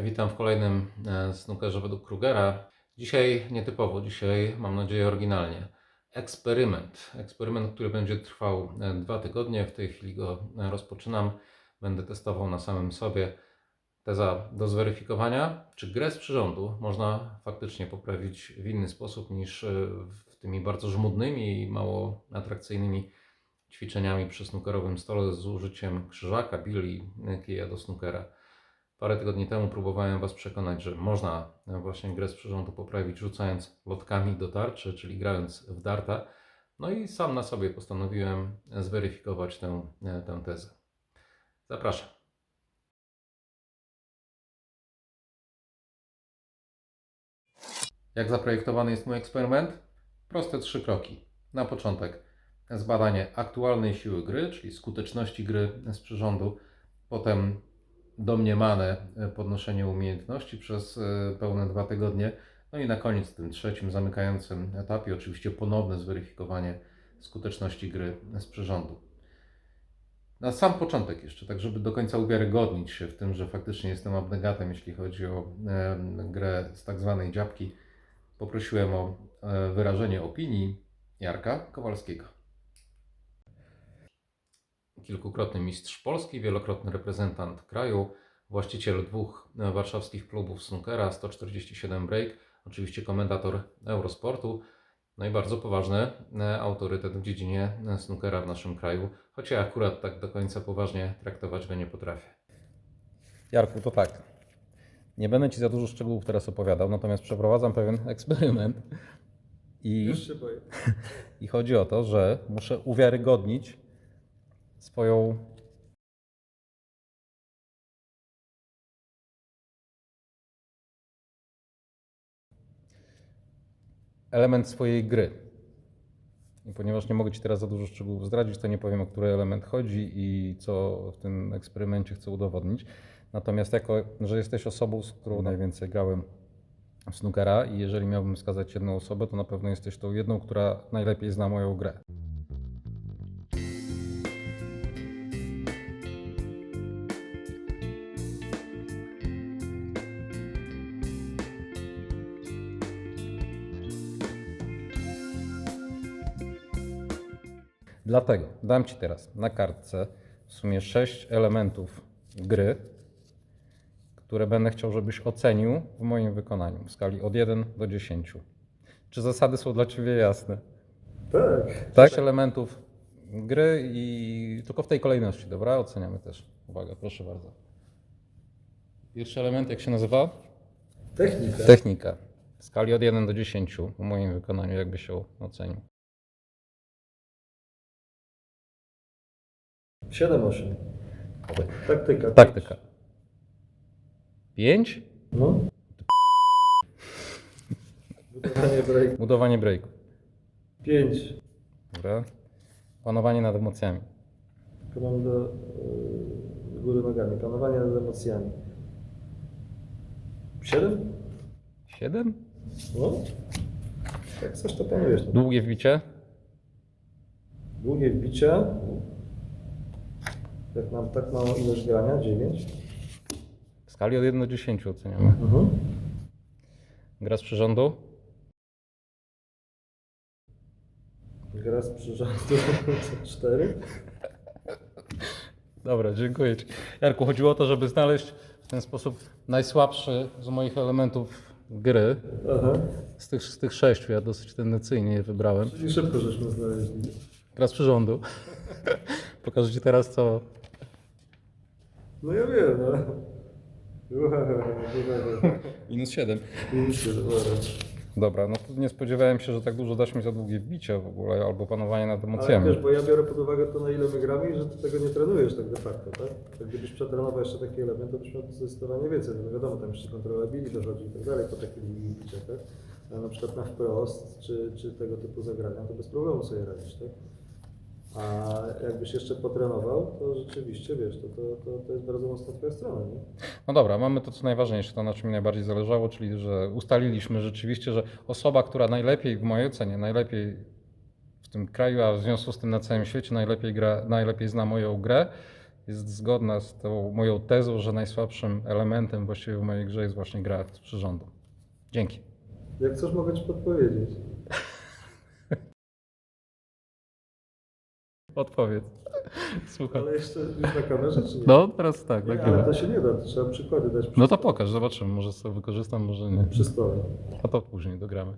Witam w kolejnym e, snookerze według Krugera. Dzisiaj nietypowo, dzisiaj mam nadzieję oryginalnie. Eksperyment. Eksperyment, który będzie trwał e, dwa tygodnie. W tej chwili go e, rozpoczynam. Będę testował na samym sobie. Teza do zweryfikowania, czy grę z przyrządu można faktycznie poprawić w inny sposób niż w tymi bardzo żmudnymi i mało atrakcyjnymi ćwiczeniami przy snookerowym stole z użyciem krzyżaka, bili, kija do snookera. Parę tygodni temu próbowałem Was przekonać, że można właśnie grę z przyrządu poprawić rzucając lotkami do tarczy, czyli grając w darta. No i sam na sobie postanowiłem zweryfikować tę, tę tezę. Zapraszam. Jak zaprojektowany jest mój eksperyment? Proste trzy kroki. Na początek zbadanie aktualnej siły gry, czyli skuteczności gry z przyrządu, potem domniemane e, podnoszenie umiejętności przez e, pełne dwa tygodnie, no i na koniec, w tym trzecim, zamykającym etapie, oczywiście ponowne zweryfikowanie skuteczności gry z przyrządu. Na sam początek jeszcze, tak żeby do końca uwiarygodnić się w tym, że faktycznie jestem abnegatem, jeśli chodzi o e, grę z tak zwanej dziabki, poprosiłem o e, wyrażenie opinii Jarka Kowalskiego. Kilkukrotny mistrz Polski, wielokrotny reprezentant kraju, właściciel dwóch e, warszawskich klubów snookera, 147 Break, oczywiście komentator Eurosportu, no i bardzo poważny e, autorytet w dziedzinie e, snookera w naszym kraju, choć ja akurat tak do końca poważnie traktować go nie potrafię. Jarku, to tak. Nie będę Ci za dużo szczegółów teraz opowiadał, natomiast przeprowadzam pewien eksperyment. I, Już się boję. I chodzi o to, że muszę uwiarygodnić swoją element swojej gry. I ponieważ nie mogę Ci teraz za dużo szczegółów zdradzić, to nie powiem, o który element chodzi i co w tym eksperymencie chcę udowodnić. Natomiast jako, że jesteś osobą, z którą najwięcej grałem w snookera i jeżeli miałbym wskazać jedną osobę, to na pewno jesteś tą jedną, która najlepiej zna moją grę. Dlatego dam Ci teraz na kartce w sumie sześć elementów gry, które będę chciał, żebyś ocenił w moim wykonaniu w skali od 1 do 10. Czy zasady są dla Ciebie jasne? Tak. Tak. Sześć elementów gry i tylko w tej kolejności, dobra? Oceniamy też. Uwaga, proszę bardzo. Pierwszy element, jak się nazywa? Technika. Technika. W skali od 1 do 10 w moim wykonaniu, jakby się ocenił. 7-8. Taktyka. Taktyka. 5. No. Budowanie break. Budowanie breaku. 5. Dobra. Panowanie nad emocjami. Komando yy, góry nogami. Panowanie nad emocjami. 7? 7. No. Jak coś to panujesz. Długie wbicie. Długie wbicia. Jak mam tak małą ilość grania? 9. W skali od 1 do 10 oceniamy. Mhm. Gra z przyrządu. Gra z przyrządu 4. Dobra, dziękuję Ci. Jarku, chodziło o to, żeby znaleźć w ten sposób najsłabszy z moich elementów gry. Aha. Z tych, z tych sześciu, ja dosyć tendencyjnie je wybrałem. Czyli szybko żeśmy znaleźli. Gra z przyrządu. Pokażę Ci teraz, co... No ja wiem, no. Minus 7. Już się, dobra. Dobra, no to nie spodziewałem się, że tak dużo dasz mi za długie wbicie w ogóle, albo panowanie nad Ale emocjami. wiesz, bo ja biorę pod uwagę to, na ile my gramy i że ty tego nie trenujesz tak de facto, tak? Tak gdybyś przetrenował jeszcze taki element, to byś miał zdecydowanie więcej. No wiadomo, tam jeszcze kontrola bili dochodzi i tak dalej po takich biciach, tak? Ale na przykład na wprost, czy, czy tego typu zagrania, to bez problemu sobie radzisz, tak? A jakbyś jeszcze potrenował, to rzeczywiście, wiesz, to, to, to, to jest bardzo mocno twoja strona, nie? No dobra, mamy to co najważniejsze, to na czym mi najbardziej zależało, czyli że ustaliliśmy rzeczywiście, że osoba, która najlepiej, w mojej ocenie, najlepiej w tym kraju, a w związku z tym na całym świecie najlepiej, gra, najlepiej zna moją grę, jest zgodna z tą moją tezą, że najsłabszym elementem właściwie w mojej grze jest właśnie gra z przyrządu. Dzięki. Jak coś mogę Ci podpowiedzieć. Odpowiedz. Słuchaj. Ale jeszcze już na kamerze, czy nie? No, teraz tak, nie, ale to się nie da, to trzeba przykłady dać przy No to pokaż, zobaczymy, może sobie wykorzystam, może nie. Przy stole. A to później dogramy.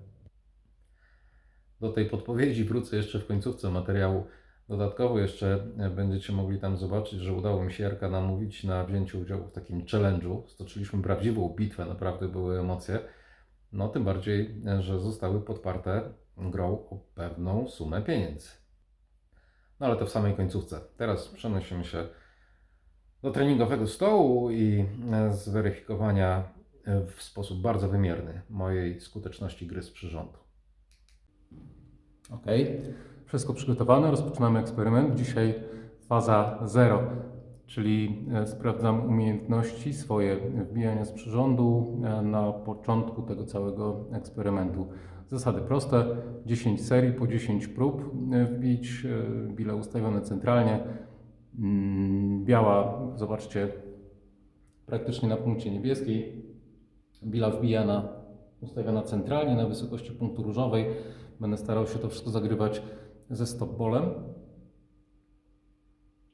Do tej podpowiedzi wrócę jeszcze w końcówce materiału. Dodatkowo jeszcze będziecie mogli tam zobaczyć, że udało mi się Jarka namówić na wzięcie udziału w takim challenge'u. Stoczyliśmy prawdziwą bitwę, naprawdę były emocje. No tym bardziej, że zostały podparte grą o pewną sumę pieniędzy. No ale to w samej końcówce. Teraz przenosimy się do treningowego stołu i e, zweryfikowania e, w sposób bardzo wymierny mojej skuteczności gry z przyrządu. Ok, wszystko przygotowane, rozpoczynamy eksperyment. Dzisiaj faza 0, czyli e, sprawdzam umiejętności swoje wbijania z przyrządu na początku tego całego eksperymentu. Zasady proste, 10 serii po 10 prób e, wbić, e, bile ustawione centralnie. Mm, Biała, zobaczcie, praktycznie na punkcie niebieskiej. Bila wbijana, ustawiona centralnie na wysokości punktu różowej. Będę starał się to wszystko zagrywać ze stopbolem.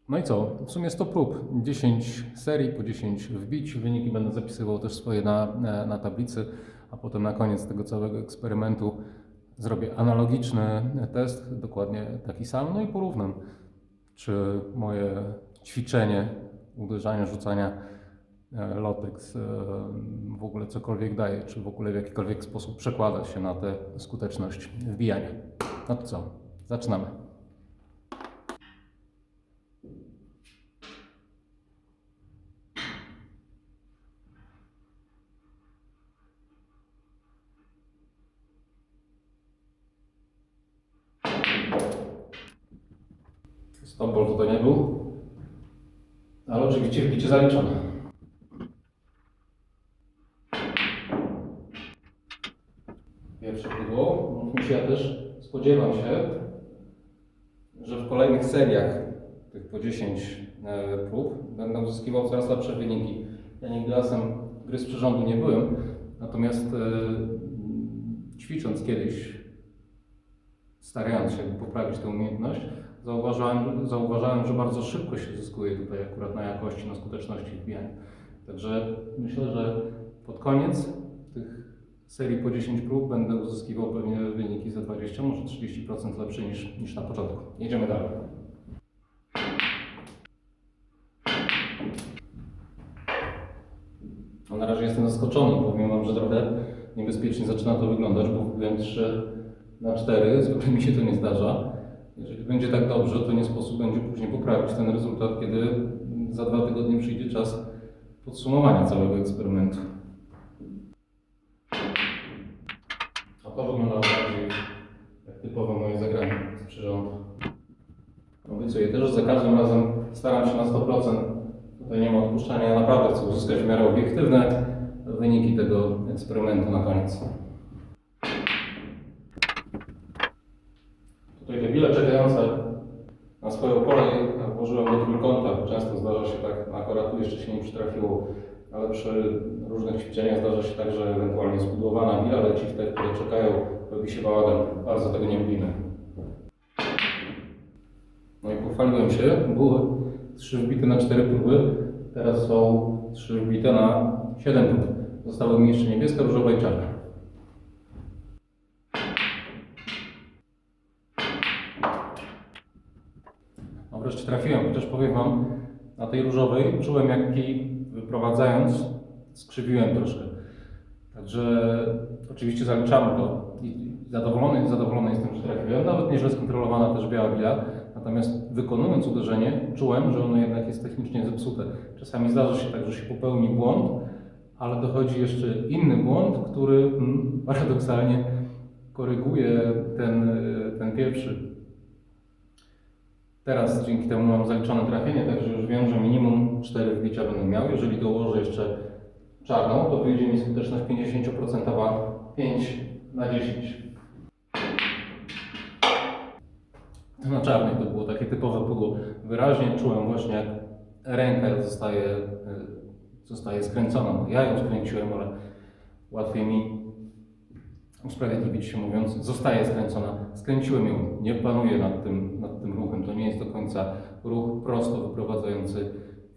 No i co? W sumie 100 prób, 10 serii po 10 wbić. Wyniki będę zapisywał też swoje na, na, na tablicy, a potem na koniec tego całego eksperymentu zrobię analogiczny test, dokładnie taki sam, no i porównam, czy moje ćwiczenie uderzania, rzucania e, Lotex e, w ogóle cokolwiek daje, czy w ogóle w jakikolwiek sposób przekłada się na tę skuteczność wbijania. No to co? Zaczynamy. Stopball tutaj nie był, ale oczywiście wbicie zaliczone. Pierwsze pudło. Mówmy ja też spodziewam się, że w kolejnych seriach, tych po 10 e, prób, będę uzyskiwał coraz lepsze wyniki. Ja nigdy asem gry z przyrządu nie byłem, natomiast e, ćwicząc kiedyś, starając się poprawić tę umiejętność, zauważyłem, zauważyłem, że bardzo szybko się zyskuje tutaj akurat na jakości, na skuteczności wbijania. Także myślę, że pod koniec tych serii po 10 prób będę uzyskiwał pewnie wyniki za 20, może 30% lepsze niż, niż na początku. Jedziemy dalej. No na razie jestem zaskoczony, powiem Wam, że trochę niebezpiecznie zaczyna to wyglądać, bo wbiłem 3 na 4, zwykle mi się to nie zdarza. Jeżeli będzie tak dobrze, to nie sposób będzie później poprawić ten rezultat, kiedy za dwa tygodnie przyjdzie czas podsumowania całego eksperymentu. A to wyglądało bardziej jak typowe moje zagranie z przyrządu. Obiecuję też, że za każdym razem staram się na 100%. Tutaj nie ma odpuszczania. Ja naprawdę chcę uzyskać w miarę obiektywne wyniki tego eksperymentu na koniec. Tutaj te bile czekające na swoją kolej włożyłem do trójkąta. Często zdarza się tak, akurat tu jeszcze się nie przytrafiło, ale przy różnych ćwiczeniach zdarza się tak, że ewentualnie zbudowana bila leci w te, które czekają, robi się bałagan. Bardzo tego nie lubimy. No i pochwaliłem się, były trzy wbite na cztery próby, teraz są trzy wbite na siedem prób. Zostały mi jeszcze niebieska, różowa i czarna. Wreszcie trafiłem, chociaż powiem Wam, na tej różowej czułem jak kij wyprowadzając, skrzywiłem troszkę. Także oczywiście zaliczamy to i zadowolony, zadowolony jestem, że trafiłem. Nawet nieźle skontrolowana też biała bila. Natomiast wykonując uderzenie, czułem, że ono jednak jest technicznie zepsute. Czasami zdarza się tak, że się popełni błąd, ale dochodzi jeszcze inny błąd, który mm, paradoksalnie koryguje ten, ten pierwszy. Teraz dzięki temu mam zaliczone trafienie, także już wiem, że minimum 4 wbicia będę miał. Jeżeli dołożę jeszcze czarną, to wyjdzie mi skuteczność 50%, 5 na 10. To na czarnej to było takie typowe pudło. Wyraźnie czułem właśnie, jak ręka zostaje, e, zostaje skręcona. Ja ją skręciłem, ale łatwiej mi usprawiedliwić się mówiąc, zostaje skręcona. Skręciłem ją, nie panuję nad tym, nad tym ruchem. To nie jest do końca ruch prosto wyprowadzający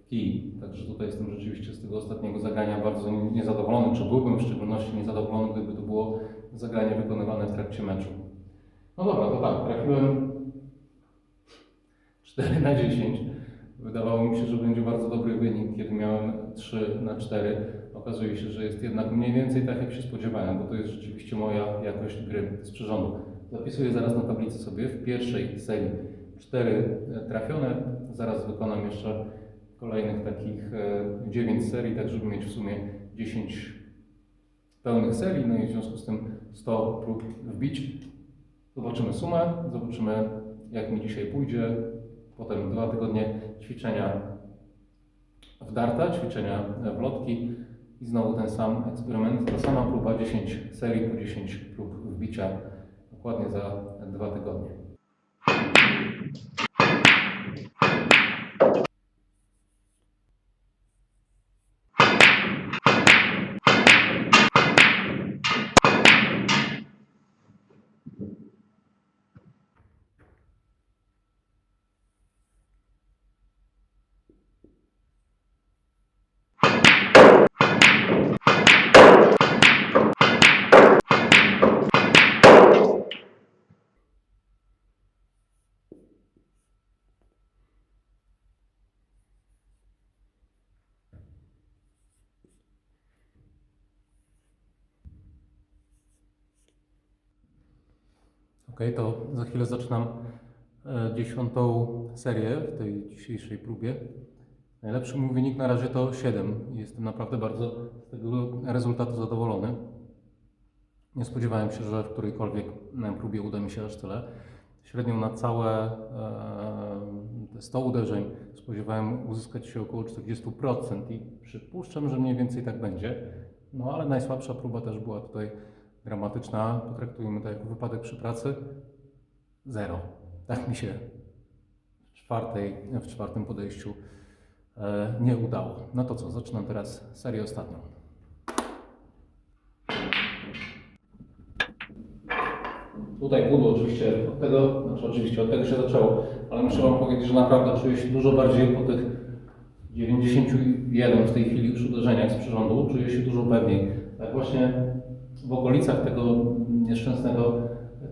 kij. Także tutaj jestem rzeczywiście z tego ostatniego zagrania bardzo niezadowolony, czy byłbym w szczególności niezadowolony, gdyby to było zagranie wykonywane w trakcie meczu. No dobra, to tak, trafiłem 4 na 10. Wydawało mi się, że będzie bardzo dobry wynik, kiedy miałem 3 na 4. Okazuje się, że jest jednak mniej więcej tak, jak się spodziewałem, bo to jest rzeczywiście moja jakość gry z przyrządu. Zapisuję zaraz na tablicy sobie w pierwszej serii 4 trafione. Zaraz wykonam jeszcze kolejnych takich 9 serii, tak żeby mieć w sumie 10 pełnych serii, no i w związku z tym 100 prób wbić. Zobaczymy sumę, zobaczymy jak mi dzisiaj pójdzie. Potem dwa tygodnie ćwiczenia w darta, ćwiczenia w lotki i znowu ten sam eksperyment, ta sama próba, 10 serii po 10 prób wbicia dokładnie za dwa tygodnie. Ok, to za chwilę zaczynam e, dziesiątą serię w tej dzisiejszej próbie. Najlepszy mój wynik na razie to 7. Jestem naprawdę bardzo z tego rezultatu zadowolony. Nie spodziewałem się, że w którejkolwiek e, próbie uda mi się aż tyle. Średnią na całe te 100 uderzeń spodziewałem uzyskać się około 40% i przypuszczam, że mniej więcej tak będzie. No ale najsłabsza próba też była tutaj dramatyczna. Potraktujmy to jako wypadek przy pracy. Zero. Tak mi się w, czwartej, w czwartym podejściu e, nie udało. No to co, zaczynam teraz serię ostatnią. Tutaj pudło oczywiście od tego, znaczy oczywiście od tego się zaczęło, ale muszę Wam powiedzieć, że naprawdę czuję się dużo bardziej po tych 91 w tej chwili już uderzeniach z przyrządu, czuję się dużo pewniej. Tak właśnie w okolicach tego nieszczęsnego,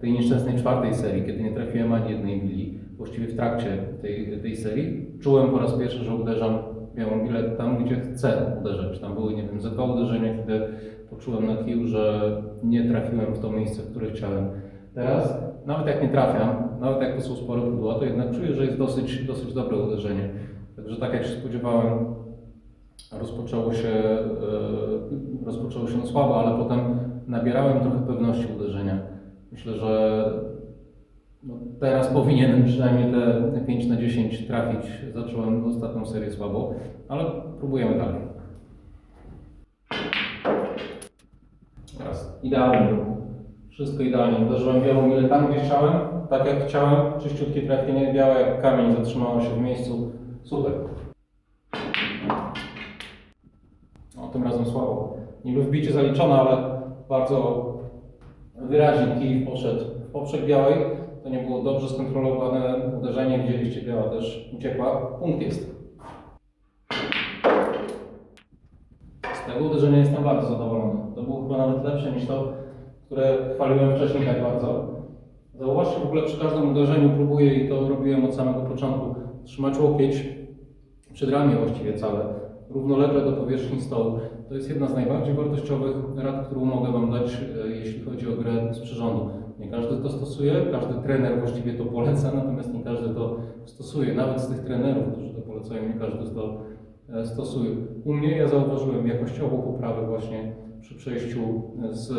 tej nieszczęsnej czwartej serii, kiedy nie trafiłem ani jednej mili, właściwie w trakcie tej, tej serii, czułem po raz pierwszy, że uderzam białą bilet tam, gdzie chcę uderzać. Tam były, nie wiem, ze dwa uderzenia, kiedy poczułem na kiju, że nie trafiłem w to miejsce, które chciałem. Teraz, nawet jak nie trafiam, nawet jak to są spore pudła, to jednak czuję, że jest dosyć, dosyć dobre uderzenie. Także tak jak się spodziewałem, rozpoczęło się, e, rozpoczęło się no słabo, ale potem nabierałem trochę pewności uderzenia. Myślę, że no teraz powinienem przynajmniej te 5 na 10 trafić. Zacząłem ostatnią serię słabo, ale próbujemy dalej. Teraz idealnie. Wszystko idealnie. Uderzyłem białą milę tam, gdzie chciałem, tak jak chciałem. Czyściutkie trafienie, białe jak kamień, zatrzymało się w miejscu. Super. O, tym razem słabo. Niby wbicie zaliczone, ale bardzo wyraźnie kij poszedł w poprzek białej. To nie było dobrze skontrolowane uderzenie. Widzieliście, biała też uciekła. Punkt jest. Z tego uderzenia jestem bardzo zadowolony. To było chyba nawet lepsze niż to, które chwaliłem wcześniej tak bardzo. Zauważcie w ogóle przy każdym uderzeniu próbuję i to robiłem od samego początku trzymać łokieć przed ramię właściwie całe, równolegle do powierzchni stołu. To jest jedna z najbardziej wartościowych rad, którą mogę Wam dać, e, jeśli chodzi o grę z przyrządu. Nie każdy to stosuje, każdy trener właściwie to poleca, natomiast nie każdy to stosuje. Nawet z tych trenerów, którzy to polecają, nie każdy to e, stosuje. U mnie ja zauważyłem jakościową poprawę właśnie przy przejściu z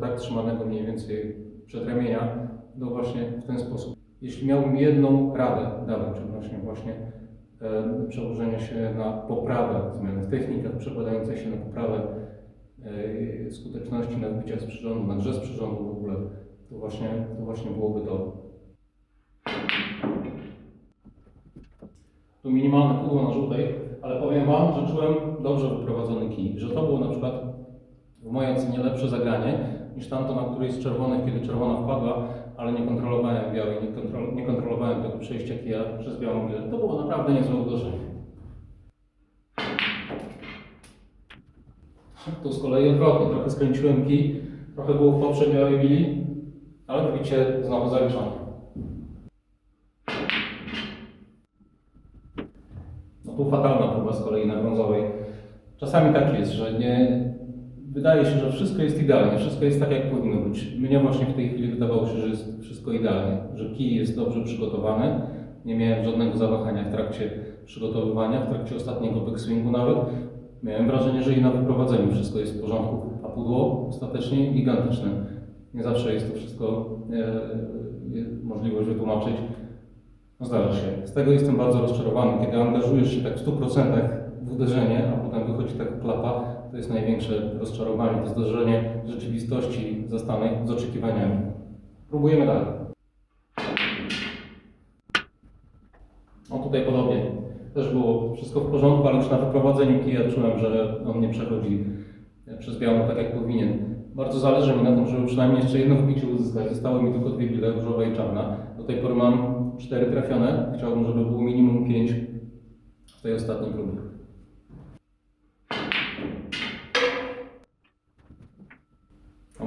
tak trzymanego mniej więcej przedramienia do właśnie w ten sposób. Jeśli miałbym jedną radę dawać odnośnie właśnie e, przełożenia się na poprawę zmian w technikach, przekładającej się na poprawę e, skuteczności na wbiciach z przyrządu, na grze z przyrządu w ogóle, to właśnie, to właśnie byłoby to. Tu minimalne pudło na żółtej, ale powiem Wam, że czułem dobrze wyprowadzony kij, że to było na przykład w mojej ocenie lepsze zagranie niż tamto na którejś z czerwonych, kiedy czerwona wpadła, ale nie kontrolowałem białej, nie, kontrol, nie kontrolowałem tego przejścia kija przez białą biel. To było naprawdę niezłe uderzenie. Tu z kolei odwrotnie, trochę skręciłem kij, trochę było w poprzek białej bili, ale widzicie, znowu zaliczone. No tu fatalna próba z kolei na brązowej. Czasami tak jest, że nie, wydaje się, że wszystko jest idealnie, wszystko jest tak jak powinno być. Mnie właśnie w tej chwili wydawało się, że jest wszystko idealnie, że kij jest dobrze przygotowany. Nie miałem żadnego zawahania w trakcie przygotowywania, w trakcie ostatniego backswingu nawet. Miałem wrażenie, że i na wyprowadzeniu wszystko jest w porządku, a pudło ostatecznie gigantyczne. Nie zawsze jest to wszystko e, e, możliwość wytłumaczyć. No zdarza się. Z tego jestem bardzo rozczarowany. Kiedy angażujesz się tak w 100% w uderzenie, a potem wychodzi taka klapa, to jest największe rozczarowanie. To zdarzenie rzeczywistości zastanej z oczekiwaniami. Próbujemy dalej. O tutaj podobnie. Też było wszystko w porządku, ale już na wyprowadzeniu kija czułem, że on nie przechodzi przez białą tak jak powinien. Bardzo zależy mi na tym, żeby przynajmniej jeszcze jedno wbicie uzyskać. Zostały mi tylko dwie bile, różowa i czarna. Do tej pory mam cztery trafione. Chciałbym, żeby było minimum pięć w tej ostatniej próbie.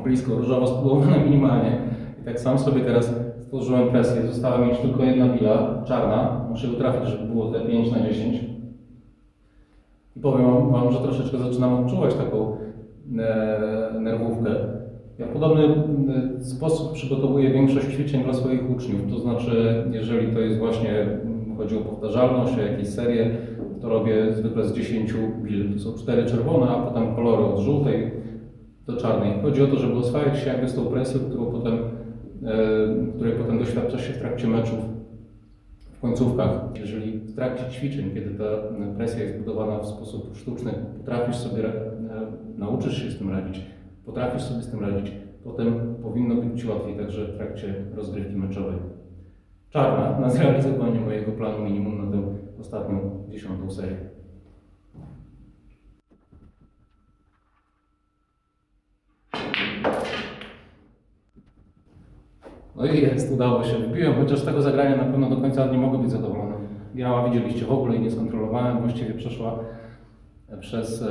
Blisko, różowa spróbowana minimalnie. I tak sam sobie teraz stworzyłem presję. Została mi już tylko jedna bila, czarna. Muszę ją trafić, żeby było te 5 na 10. I powiem Wam, że troszeczkę zaczynam odczuwać taką e, nerwówkę. Ja w podobny e, sposób przygotowuję większość ćwiczeń dla swoich uczniów. To znaczy, jeżeli to jest właśnie, mm, chodzi o powtarzalność, o jakieś serie, to robię zwykle z 10 bil. To są cztery czerwone, a potem kolory od żółtej do czarnej. Chodzi o to, żeby oswajać się jakby z tą presją, którą potem, e, której potem doświadcza się w trakcie meczów w końcówkach. Jeżeli w trakcie ćwiczeń, kiedy ta presja jest budowana w sposób sztuczny, potrafisz sobie, e, nauczysz się z tym radzić, potrafisz sobie z tym radzić, potem powinno być Ci łatwiej także w trakcie rozgrywki meczowej. Czarna na zrealizowanie mojego planu minimum na tę ostatnią dziesiątą serię. No i jest, udało się. Wbiłem, chociaż tego zagrania na pewno do końca nie mogę być zadowolony. Biała widzieliście w ogóle i nie skontrolowałem, właściwie przeszła przez e,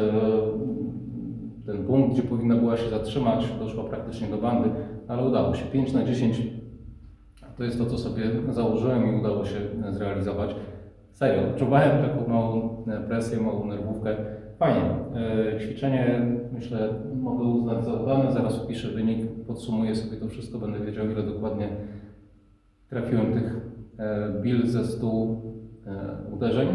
ten punkt, gdzie powinna była się zatrzymać, doszła praktycznie do bandy, ale udało się. 5 na 10 to jest to, co sobie założyłem i udało się zrealizować. Serio, odczuwałem taką małą presję, małą nerwówkę. Fajnie. E, Ćwiczenie myślę mogę uznać za udane. Zaraz wpiszę wynik, podsumuję sobie to wszystko, będę wiedział ile dokładnie trafiłem tych e, bil ze 100 e, uderzeń.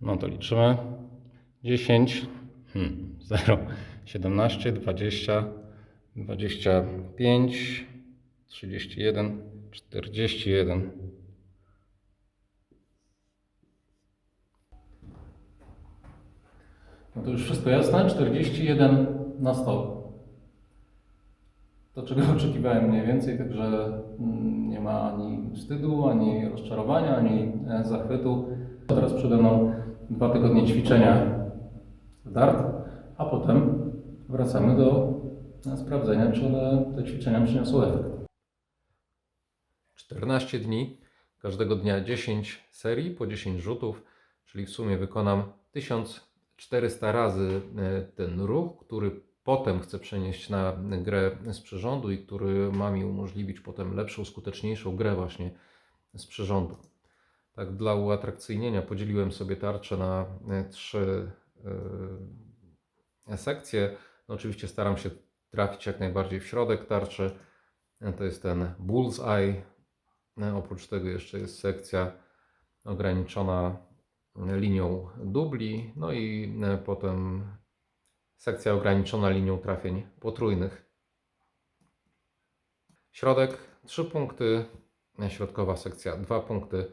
No to liczymy. 10, hmm, 0, 17, 20, 25, 31, 41. No to już wszystko jasne? 41 na 100. To czego oczekiwałem mniej więcej, także mm, nie ma ani wstydu, ani rozczarowania, ani e, zachwytu. Teraz przede mną dwa tygodnie ćwiczenia dart, a potem wracamy do e, sprawdzenia, czy one, te ćwiczenia przyniosą efekt. 14 dni, każdego dnia 10 serii po 10 rzutów, czyli w sumie wykonam 1400 razy e, ten ruch, który potem chcę przenieść na grę z przyrządu i który ma mi umożliwić potem lepszą, skuteczniejszą grę właśnie z przyrządu. Tak dla uatrakcyjnienia podzieliłem sobie tarczę na e, trzy e, sekcje. No oczywiście staram się trafić jak najbardziej w środek tarczy. To jest ten bullseye. E, Oprócz tego jeszcze jest sekcja ograniczona linią dubli, no i e, potem sekcja ograniczona linią trafień potrójnych. Środek 3 punkty, e, środkowa sekcja 2 punkty,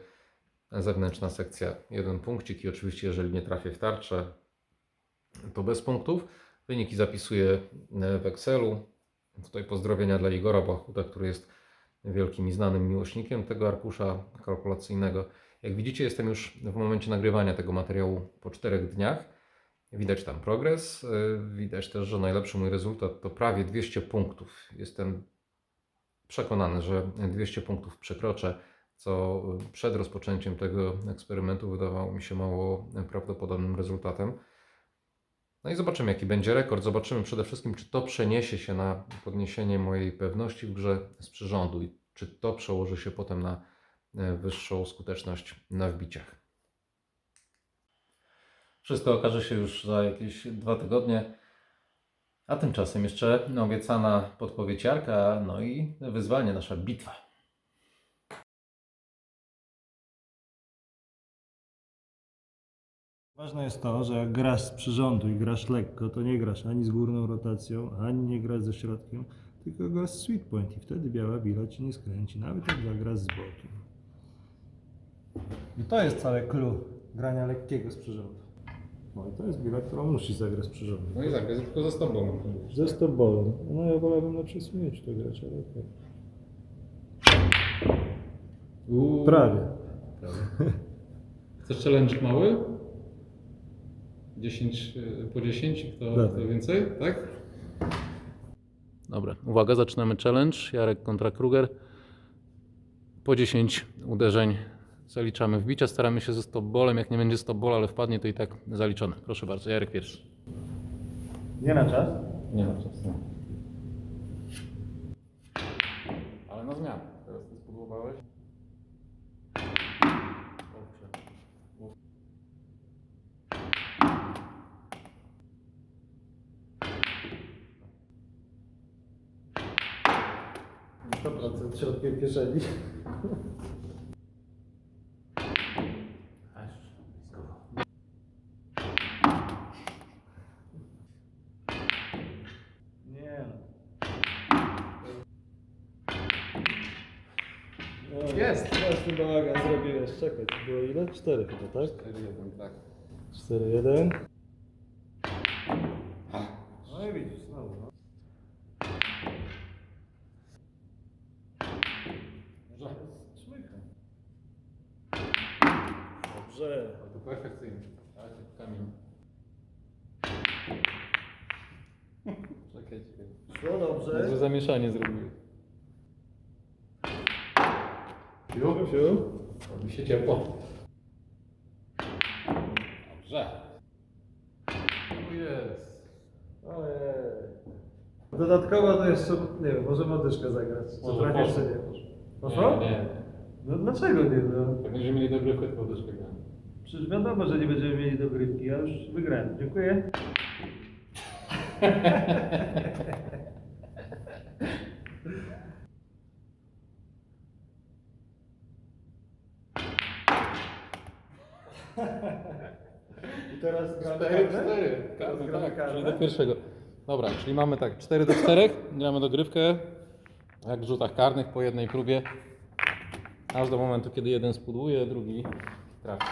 zewnętrzna sekcja 1 punkcik i oczywiście jeżeli nie trafię w tarczę, to bez punktów. Wyniki zapisuję w Excelu. Tutaj pozdrowienia dla Igora Bachuta, który jest wielkim i znanym miłośnikiem tego arkusza kalkulacyjnego. Jak widzicie, jestem już w momencie nagrywania tego materiału po czterech dniach. Widać tam progres. e, Widać też, że najlepszy mój rezultat to prawie 200 punktów. Jestem przekonany, że 200 punktów przekroczę, co przed rozpoczęciem tego eksperymentu wydawało mi się mało prawdopodobnym rezultatem. No i zobaczymy, jaki będzie rekord. Zobaczymy przede wszystkim, czy to przeniesie się na podniesienie mojej pewności w grze z przyrządu i czy to przełoży się potem na e, wyższą skuteczność na wbiciach. Wszystko okaże się już za jakieś dwa tygodnie. A tymczasem jeszcze obiecana podpowiedź Jarka, no i wyzwanie, nasza bitwa. Ważne jest to, że jak grasz z przyrządu i grasz lekko, to nie grasz ani z górną rotacją, ani nie grasz ze środkiem, tylko grasz z sweet point i wtedy biała bila ci nie skręci, nawet jak zagrasz z bokiem. I to jest całe clue grania lekkiego z przyrządu. No i to jest bila, którą musisz zagrać z przyrządu. No i zagrać tylko ze tobą. Ze stobolem. No ja wolałbym na przesunięciu to grać, ale okej. Prawie. Chcesz challenge mały? 10 y, po 10, kto, Dobra. kto więcej, tak? Dobra, uwaga, zaczynamy challenge. Jarek kontra Kruger. Po 10 uderzeń zaliczamy wbicia. Staramy się ze stopbolem. Jak nie będzie stopbola, ale wpadnie, to i tak zaliczone. Proszę bardzo, Jarek pierwszy. Nie na czas? Nie ma czasu. Ale na zmianę. 100% środkiem kieszeni. Jest! Właśnie bałagan zrobiłeś. Czekaj, to było ile? Cztery chyba, tak? 4-1, tak. 4-1. Zamieszanie zrobiłeś. Fiu, fiu. Robi się ciepło. Dobrze. Jest. Ojej. Dodatkowo to jeszcze, nie wiem, może modyszkę zagrać. Co Może trafię, poszło. czy nie poszło. Poszło? Nie, nie. No dlaczego nie? No? Jak będziemy mieli dogrywkę, to też wygramy. Przecież wiadomo, że nie będziemy mieli dogrywki, ja już wygrałem. Dziękuję. I teraz gramy 4, karne? 4. Teraz gramy Tak, czyli do pierwszego. Dobra, czyli mamy tak 4 do 4, gramy dogrywkę, jak w rzutach karnych po jednej próbie, aż do momentu, kiedy jeden spudłuje, drugi trafi.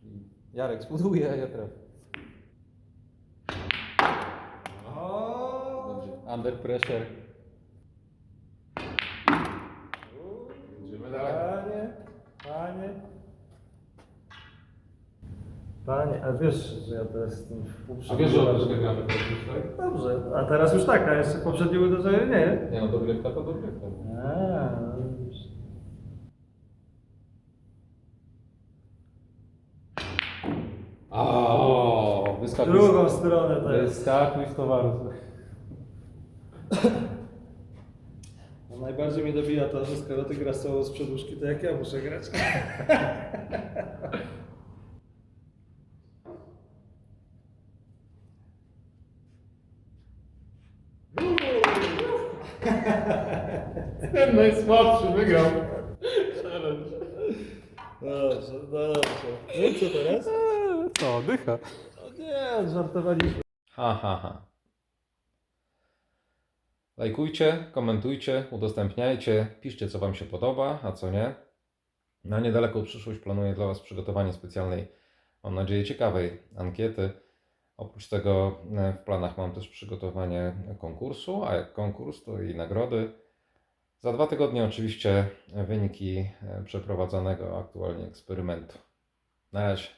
Czyli Jarek spudłuje, a ja trafię. O! Under pressure. Będziemy Panie, panie. Panie, a wiesz, że ja teraz jestem w A wiesz, że że gramy już, tak? Dobrze, a teraz już tak, a jeszcze poprzednie uderzenie nie. Nie no, dogrywka to dogrywka. A, no już. O, wyskakuj Drugą stronę to jest. wyskakuj z towaru. No, najbardziej mnie dobija to, że skoro ty grasz solo z przedłużki, to jak ja muszę grać? Ten najsłabszy wygrał. Dobrze, no dobrze. No i co teraz? Co, dycha. O nie, żartowaliśmy. Ha, ha, ha. Lajkujcie, komentujcie, udostępniajcie, piszcie co Wam się podoba, a co nie. Na niedaleką przyszłość planuję dla Was przygotowanie specjalnej, mam nadzieję ciekawej ankiety Oprócz tego e, w planach mam też przygotowanie konkursu, a jak konkurs to i nagrody. Za dwa tygodnie oczywiście wyniki e, przeprowadzonego aktualnie eksperymentu. Na razie.